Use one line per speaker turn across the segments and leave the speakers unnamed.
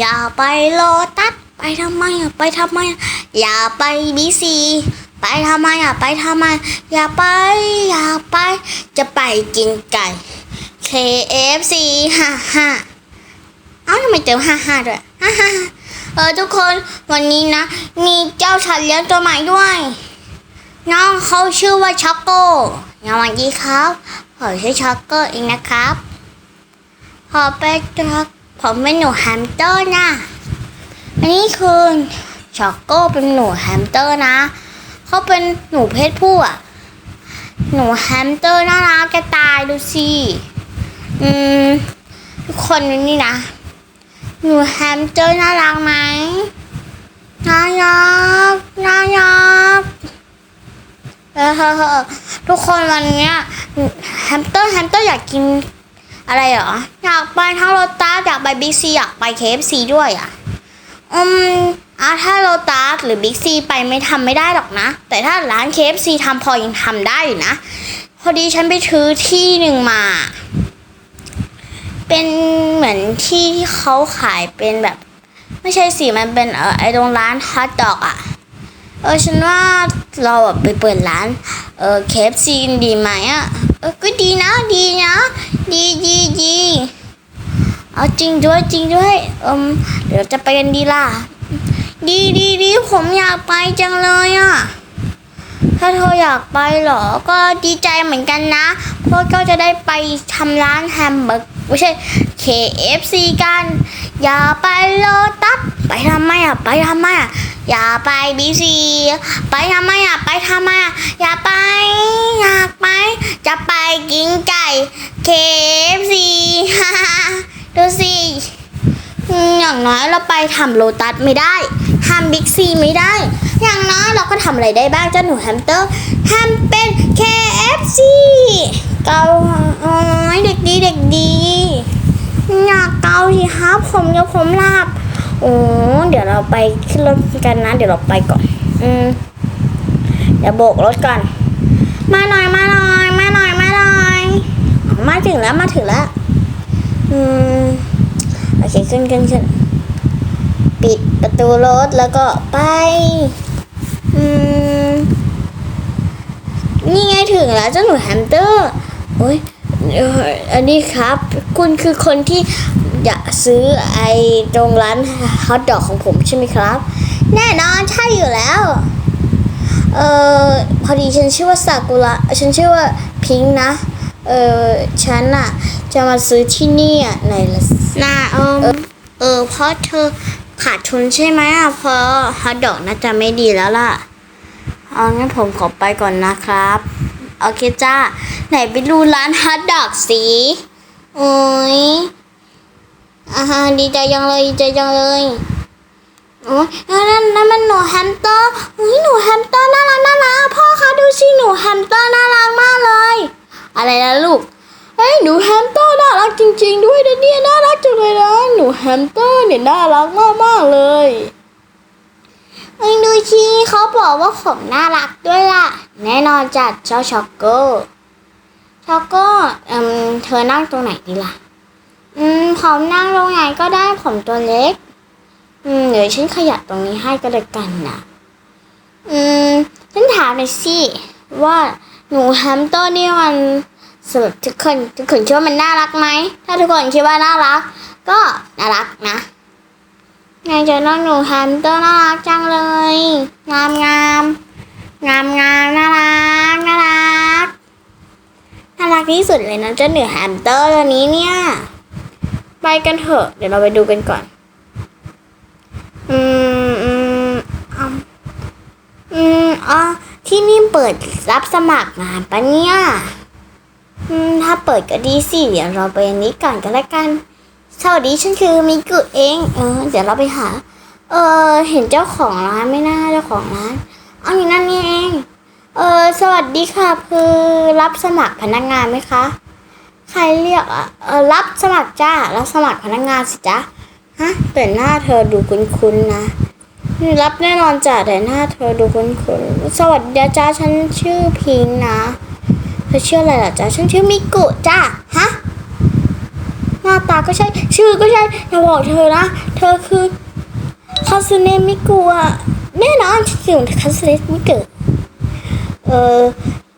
อย่าไปโลตัสไปทำไมอะไปทำไม อย่าไปบีซีไปทำไมอะไปทำไม อย่าไป อย่าไป จะไปกินไก่ KFC ฮ่าฮ่าเอ้าทำไมเติมฮ่าฮ่าด้วยฮ่าฮ่าเออทุกคนวันนี้นะ มีเจ้าสัตว์เลี้ยงตัวใหม่ด้วย น้องเขาชื่อว่าช็อกโกสวัสดีครับผมชื่อช็อกโกเองนะครับพอเป็นครับ ผมเป็นหนูแฮมสเตอร์นะอันนี้คือช็อกโกเป็นหนูแฮมสเตอร์นะเขาเป็นหนูเพศผู้อะ หนูแฮมสเตอร์น่ารักจะตายดูสิอืมทุกคนนี่นะ หนูแฮมสเตอร์น่ารักไหมน่ารักน่ารักเออทุกคนวันนี้แฮมสเตอร์แฮมสเตอร์อยากกิน อะไรเหรออยากไปทั้งโรตัสอยากไปบิ๊กซีอยากไปเคฟซีด้วยอะอืมอะถ้าโรตัสหรือบิ๊กซีไปไม่ทำไม่ได้หรอกนะ แต่ถ้าร้านเคฟซีทำพอยังทำได้อยู่นะ พอดีฉันไปซื้อที่หนึ่งมา เป็นเหมือนที่ที่เขาขายเป็นแบบ ไม่ใช่สิมันเป็นเออไอตรงร้านฮอทดอกอะเออฉันว่าเราไปเปิดร้าน เออเคฟซีดีไหมอะเออก็ดีนะดีนะ ดีดีดีเอาจริงด้วยจริงด้วยเอมเดี๋ยวจะไปกันดีล่ะ ดีดีดีผมอยากไปจังเลยอะถ้าเธออยากไปเหรอ ก็ดีใจเหมือนกันนะเพราะก็จะได้ไปทำร้านแฮมเบอร์ไม่ใช่ KFC กัน อย่าไปโลตัส ไปทำไมอะไปทำไมอะอย่าไปบีซีไปทำไมอะไปทำไมอะอย่าไปอยากไป จะไปกินไก่ KFC ฮ่าดูสิอย่างน้อยเราไปทำโลตัสไม่ได้ทำบิ๊กซีไม่ได้ อย่างน้อยเราก็ทำอะไรได้บ้างเจ้าหนูแฮมสเตอร์ทำเป็น KFC เกาโอ้ยเด็กดีเด็กดีอยากเกาสิครับผมเดี๋ยวผมลาบ โอ้เดี๋ยวเราไปขึ้นรถกันนะ เดี๋ยวเราไปก่อน อืมเดี๋ยวโบกรถก่อน มาหน่อยมาหน่อยมาหน่อยมาหน่อยมาถึงแล้วมาถึงแล้ว อืมโอเคขึ้นขึ้นขึ้นปิดประตูรถแล้วก็ไป อืม นี่ไงถึงแล้วเจ้าหนูแฮมสเตอร์ โอ้ยอันนี้ครับ คุณคือคนที่ อยากซื้อไอ้ตรงร้านฮอทดอกของผมใช่ไหมครับ แน่นอนใช่อยู่แล้ว เอ่อพอดีฉันชื่อว่าซากุระฉันชื่อว่าพิงค์นะ เออฉันอะจะมาซื้อที่นี่อะไหนละน่าเออเออเพราะเธอขาดทุนใช่ไหมอะเพราะฮอทดอกน่าจะไม่ดีแล้วล่ะเอางั้นผมขอไปก่อนนะครับโอเคจ้า ไหนไปดูร้านฮอทดอกสิโอ้ย อ่าฮะดีใจยังเลยดีใจยังเลยโอ้ยนั่นนั่นมันหนูแฮมสเตอร์เฮ้ยหนูแฮมสเตอร์น่ารักน่ารักพ่อคะดูสิหนูแฮมสเตอร์น่ารักมากเลย อะไรนะลูกเฮ้ยหนูแฮมสเตอร์น่ารักจริง ๆ ด้วยนะเนี่ยน่ารักจังเลยนะหนูแฮมสเตอร์เนี่ยน่ารักมากๆเลยเอ้ยดูชีเขาบอกว่าผมน่ารักด้วยล่ะ แน่นอนจัดเจ้าช็อกโกช็อกโกเอืมเธอนั่งตรงไหนดีล่ะ อืมผมนั่งตรงไหนก็ได้ผมตัวเล็ก อืมเดี๋ยวฉันขยับตรงนี้ให้ก็เลยกันนะอืมฉันถามหน่อยสิว่าหนูแฮมสเตอร์นี่มันสำหรับทุกคนทุกคนคิดว่ามันน่ารักไหมถ้าทุกคนคิดว่าน่ารัก ก็น่ารักนะไงเจอน้องหนูแฮมสเตอร์น่ารักจังเลยงามงามงามงามน่ารักน่ารักน่ารักที่สุดเลยนะเจ้าหนูแฮมสเตอร์ตัวนี้เนี่ย ไปกันเถอะ เดี๋ยวเราไปดูกันก่อน อืมอืมอืมอืมอ๋อที่นี่เปิดรับสมัครงานปะเนี่ย อืม ถ้าเปิดก็ดีสิ เดี๋ยวเราไปอันนี้ก่อนก็แล้วกัน สวัสดีฉันคือมิกุเอง เออ เดี๋ยวเราไปหา เออ เห็นเจ้าของร้านไม่น่าเจ้าของร้าน เอาอยู่นั่นนี่เอง เออ สวัสดีค่ะ คือรับสมัครพนักงานไหมคะ ใครเรียกเออรับสมัครจ้ารับสมัครพนักงานสิจ๊ะฮะแต่หน้าเธอดูคุ้นๆนะรับแน่นอนจ้ะแต่หน้าเธอดูคุ้นๆสวัสดีจ้าฉันชื่อพิงนะเธอชื่ออะไรล่ะจ๊ะฉันชื่อมิกุจ้าฮะนน้าตาก็ใช่ชื่อก็ใช่อย่าบอกเธอนะเธอคือคาสเนมิกุอะแน่นอนฉันคือคาสเนมิกุเออ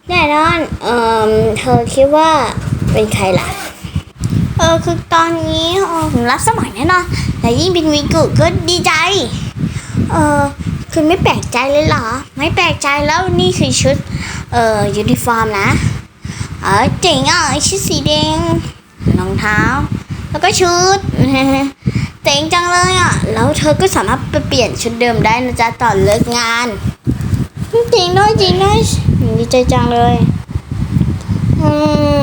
แน่นอนเออเธอคิดว่า เป็นใครล่ะ เออคือตอนนี้ผมรับสมัครแน่นอนแต่ยิ่งเป็นมิกุก็ดีใจ เออคือไม่แปลกใจเลยเหรอ ไม่แปลกใจแล้วนี่คือชุด เอ่อยูนิฟอร์มนะ เออเจ๋งอะชุดสีแดงรองเท้า แล้วก็ชุดเจ๋งจังเลยอะ แล้วเธอก็สามารถไปเปลี่ยนชุดเดิมได้นะจ๊ะตอนเลิกงาน จริงด้วยจริงด้วยดีใจจังเลย อืม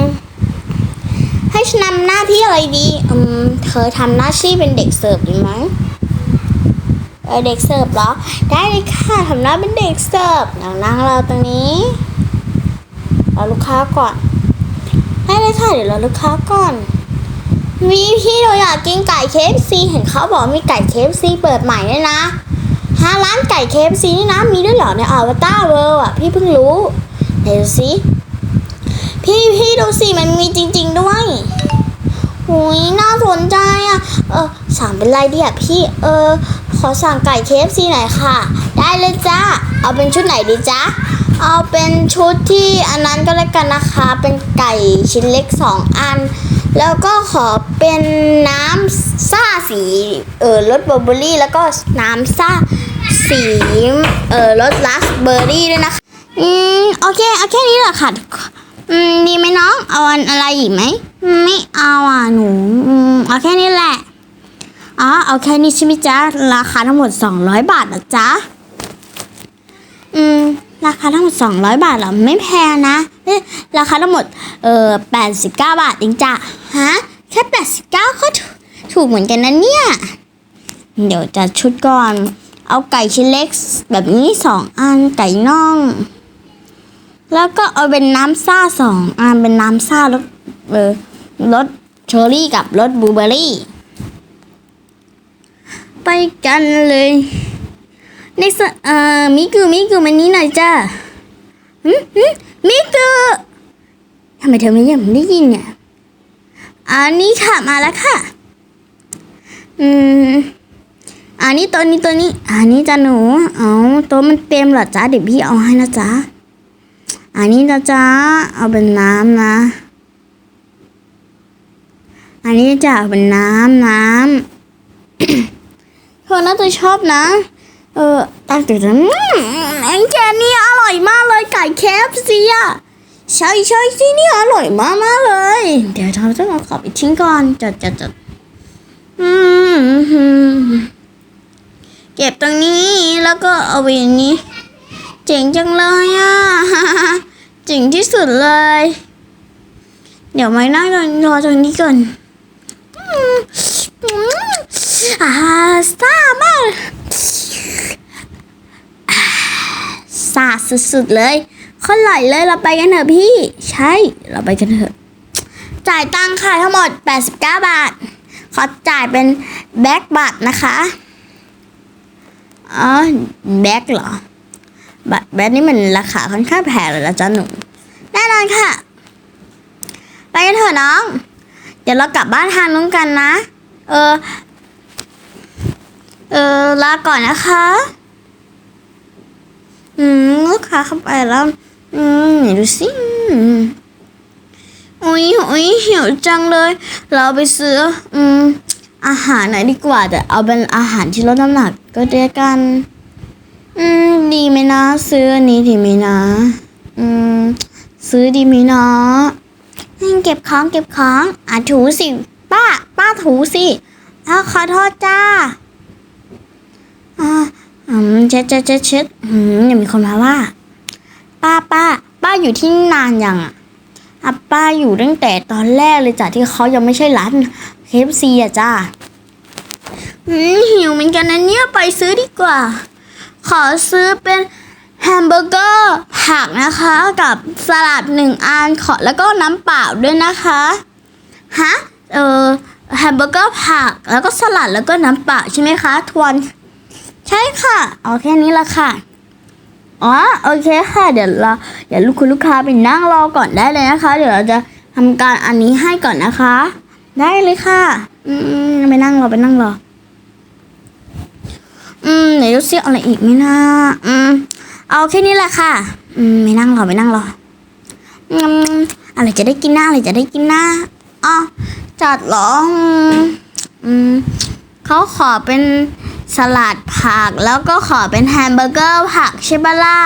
ให้ฉันนำหน้าที่อะไรดี อืม เธอทำหน้าที่เป็นเด็กเสิร์ฟดีไหมเด็กเสิร์ฟเหรอ ได้เลยค่ะทำหน้าเป็นเด็กเสิร์ฟนั่งนั่งเราตรงนี้รอลูกค้าก่อน ได้เลยค่ะเดี๋ยวรอลูกค้าก่อนวีพี่เราอยากกินไก่เคฟซีเห็นเขาบอกมีไก่เคฟซีเปิดใหม่ด้วยนะฮะร้านไก่เคฟซีนี่นะมีด้วยเหรอในอวตารเวิลด์อะพี่เพิ่งรู้เดี๋ยวสิ พี่พี่ดูสิมันมีจริง ๆ ด้วยหุยน่าสนใจอะ เออสั่งเป็นไรดีอะพี่เออ ขอสั่งไก่เคฟซีหน่อยค่ะ ได้เลยจ้าเอาเป็นชุดไหนดีจ๊ะเอาเป็นชุดที่อันนั้นก็แล้วกันนะคะ เป็นไก่ชิ้นเล็กสองอัน แล้วก็ขอเป็นน้ำซ่าสีเออรสบลูเบอร์รี่ แล้วก็น้ำซ่าสีเออรสราสเบอร์รี่ด้วยนะคะ อืมโอเคเอาแค่นี้แหละค่ะ อืมดีไหมน้อง เอาอันอะไรอีกไหม ไม่เอาอะหนูอืมเอาแค่นี้แหละ อ๋อ เอาแค่นี้ใช่ไหมจ๊ะ ราคาทั้งหมด 200 บาทนะจ๊ะ อืม ราคาทั้งหมด 200 บาทเหรอ ไม่แพงนะเอ้ยราคาทั้งหมด เอ่อ89 บาทเองจ้ะ ฮะ แค่ 89ก็ถูกถูกเหมือนกันนะเนี่ย เดี๋ยวจัดชุดก่อน เอาไก่ชิ้นเล็ก แบบนี้สองอัน ไก่น่อง แล้วก็เอาเป็นน้ำซ่าสองอันเป็นน้ำซ่ารสเออรสเชอรี่กับรสบลูเบอร์รี่ ไปกันเลยในสเอ่อมิกุมิกุมันนี้หน่อยจ้าหืมหืมมิกุทำไมเธอไม่ยังไม่ได้ยินเนี่ยอันนี้ค่ะมาแล้วค่ะ อืมอันนี้ตัวนี้ตัวนี้ อันนี้จ้าหนู เอาตัวมันเต็มเหรอจ้าเดี๋ยวพี่เอาให้นะจ๊ะ อันนี้นะจ๊ะเอาเป็นน้ำนะ อันนี้จะเอาเป็นน้ำน้ำเธอน่าจะชอบนะ เออตั้งแต่อืมไอ้แกนี่อร่อยมากเลยไก่เคฟซีอะใช่ใช่ที่นี่อร่อยมากมากเลย เดี๋ยวเราต้องเอาขอบไปทิ้งก่อนจัดจัดจัดอืมเก็บตรงนี้แล้วก็เอาไว้อย่างนี้ เจ๋งจังเลยอะ เจ๋งที่สุดเลย เดี๋ยวไม่นั่งรอตรงนี้ก่อนอาซ่ามากอ่าซ่าสุดๆเลยคนไหลเลยเราไปกันเถอะพี่ ใช่ เราไปกันเถอะ จ่ายตังค่ะทั้งหมด 89 บาท ขอจ่ายเป็นแบ็กบัตรนะคะ อ๋อ แบ็กเหรอ บัตรแบตนี่มันราคาค่อนข้างแพงเลยละจ้าหนูแน่นอนค่ะ ไปกันเถอะน้อง เดี๋ยวเรากลับบ้านทางนู้นกันนะ เออ เออลาก่อนนะคะ อืมลูกค้าเข้าไปแล้ว อืมไหนดูสิอุ้ยอุ้ยหิวจังเลย เราไปซื้อ อืมอาหารหน่อยดีกว่า แต่เอาเป็นอาหารที่ลดน้ำหนักก็ได้กัน อืม ดีไหมนะ ซื้ออันนี้ดีไหมนะ อืม ซื้อดีไหมนะอืมเก็บของเก็บของอะถูสิ ป้า ป้าถูสิอ้าวขอโทษจ้าอ่าอืมเช็ดเช็ดเช็ดเช็ดอืมยังมีคนมาว่า ป้าป้า ป้าอยู่ที่นี่นานยังอะอะป้าอยู่ตั้งแต่ตอนแรกเลยจ้ะที่เขายังไม่ใช่ร้านเคฟซีอะจ้าอืมหิวเหมือนกันนะเนี่ยไปซื้อดีกว่า ขอซื้อเป็นแฮมเบอร์เกอร์ผักนะคะ กับสลัดหนึ่งอันขอแล้วก็น้ำเปล่าด้วยนะคะฮะเออแฮมเบอร์เกอร์ผักแล้วก็สลัดแล้วก็น้ำเปล่าใช่ไหมคะทวนใช่ค่ะเอาแค่นี้ละค่ะอ๋อโอเคค่ะ เดี๋ยวเราเดี๋ยวลูกคุณลูกค้าไปนั่งรอก่อนได้เลยนะคะ เดี๋ยวเราจะทำการอันนี้ให้ก่อนนะคะ
ได้เลยค่ะ อืมไปนั่งรอไปนั่งรอ อืมไหนดูซิเอาอะไรอีกไหมนะอืมเอาแค่นี้แหละค่ะ อืมไม่นั่งรอไม่นั่งรออืมอะไรจะได้กินหน้าอะไรจะได้กินหน้าอ๋อจัดหรออืมอืมเขาขอเป็นสลัดผักแล้วก็ขอเป็นแฮมเบอร์เกอร์ผักใช่ปะล่ะ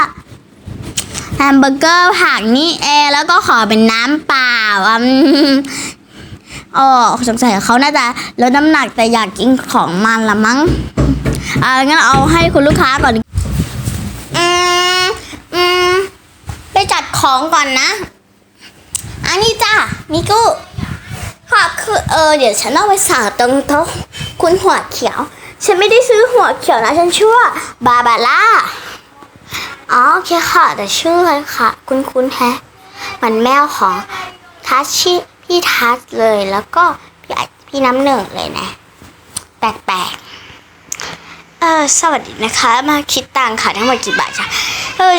แฮมเบอร์เกอร์ผักนี่เองแล้วก็ขอเป็นน้ำเปล่าอืมอ๋อสงสัยเขาน่าจะลดน้ำหนักแต่อยากกินของมันละมั้ง อ่างั้นเอาให้คุณลูกค้าก่อนอืมอืมไปจัดของก่อนนะ อันนี้จ้ามิกุค่ะคือเออเดี๋ยวฉันเอาไปสั่งตรงโต๊ะคุณหัวเขียว ฉันไม่ได้ซื้อหัวเขียวนะ ฉันชื่อว่าบาบาร่าอ๋อโอเคค่ะแต่ชื่ออะไรค่ะ คุณคุณแฮะมันแมวของทัชชิพี่ทัชเลยแล้วก็พี่ไอพี่น้ำหนึ่งเลยนะ แปลกๆ เออสวัสดีนะคะ มาคิดตังค่ะทั้งหมดกี่บาทจ้ะเออ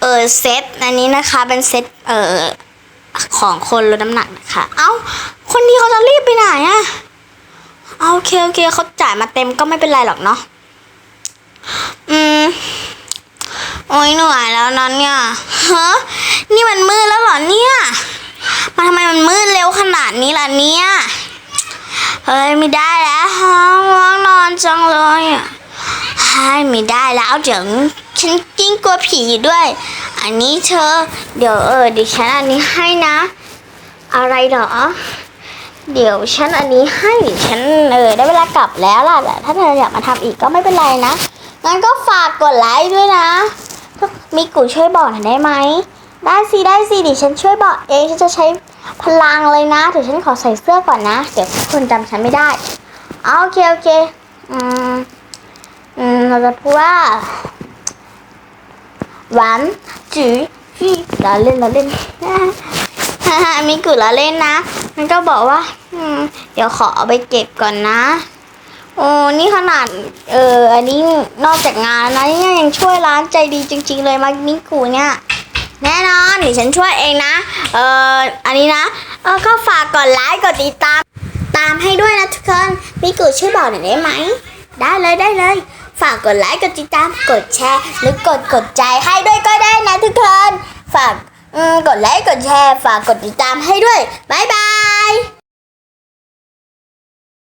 เออเซตอันนี้นะคะเป็นเซตเออของคนลดน้ำหนักนะคะ เอ้า คนนี้เขาจะรีบไปไหนอะเอาโอเคโอเคเขาจ่ายมาเต็มก็ไม่เป็นไรหรอกเนาะอืมโอ้ยเหนื่อยแล้วนั้นเนี่ยฮะนี่มันมืดแล้วเหรอเนี่ยมาทำไมมันมืดเร็วขนาดนี้ล่ะเนี่ยเฮ้ยไม่ได้แล้วฮะง่วงนอนจังเลยอะ เฮ้ไม่ได้แล้วเดี๋ยวฉันกิ้งกลัวผีด้วย อันนี้เธอ เดี๋ยวเออเดี๋ยวฉันอันนี้ให้นะ อะไรเหรอ เดี๋ยวฉันอันนี้ให้เดี๋ยวฉันเออได้เวลากลับแล้วล่ะแต่ถ้าเธออยากมาทำอีกก็ไม่เป็นไรนะงั้นก็ฝากกดไลค์ด้วยนะมิกุช่วยบอกหน่อยได้ไหมได้สิได้สิเดี๋ยวฉันช่วยบอกเองฉันจะใช้พลังเลยนะเดี๋ยวฉันขอใส่เสื้อก่อนนะ เดี๋ยวคนจำฉันไม่ได้โอเคโอเค อืม เราจะพูดว่าหวานจืดจีเราเล่นเราเล่นฮ่าฮ่ามีกุเราเล่นนะ มันก็บอกว่า อืม เดี๋ยวขอเอาไปเก็บก่อนนะโอ้นี่ขนาด เออ อันนี้นอกจากงานแล้วนะนี่ยังช่วยร้านใจดีจริง ๆ เลยมามิกูเนี่ย แน่นอนเดี๋ยวฉันช่วยเองนะ เอออันนี้นะ เออก็ฝากกดไลค์กดติดตาม ตามให้ด้วยนะทุกคนมิกูช่วยบอกหน่อยได้ไหม ได้เลยได้เลย ฝากกดไลค์กดติดตามกดแชร์ หรือกดกดใจให้ด้วยก็ได้นะทุกคน ฝากกดไลค์กดแชร์ ฝากกดติดตามให้ด้วย บ๊ายบาย